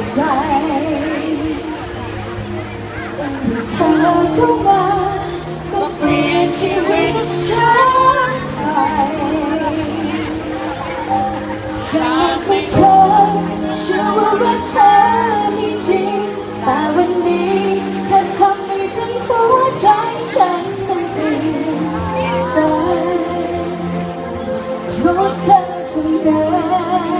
แต่เธอเข้ามาก็เปลี่ยนชีวิตฉันไปจากไม่เชื่อว่าเธอจริงแต่วันนี้เธอทำให้ทั้งหัวใจฉันเปลี่ยนไปราะเธอทำได้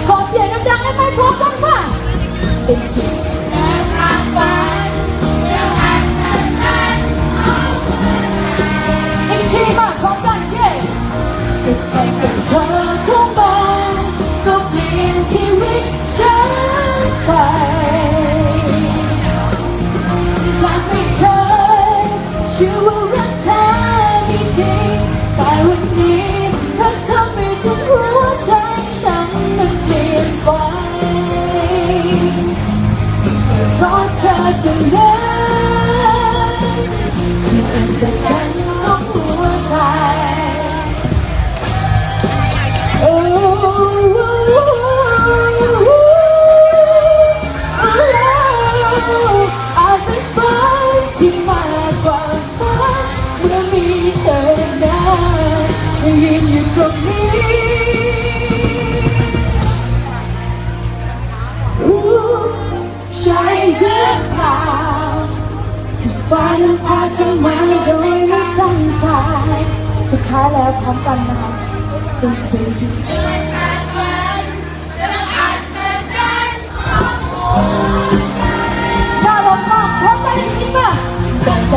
vou acabar. Eu. เธอเลยคืออัศจรรย์ของหัวใจโอ้ หรือเาจะฟ้านั้นพาเธอมาโดยไม่ตั้งใจสุดท้ายแล้วพร้อมกันนะคะเป็นสิ่งที่ถ้าผมก็พร้อมกันจริงๆป่ะแต่แ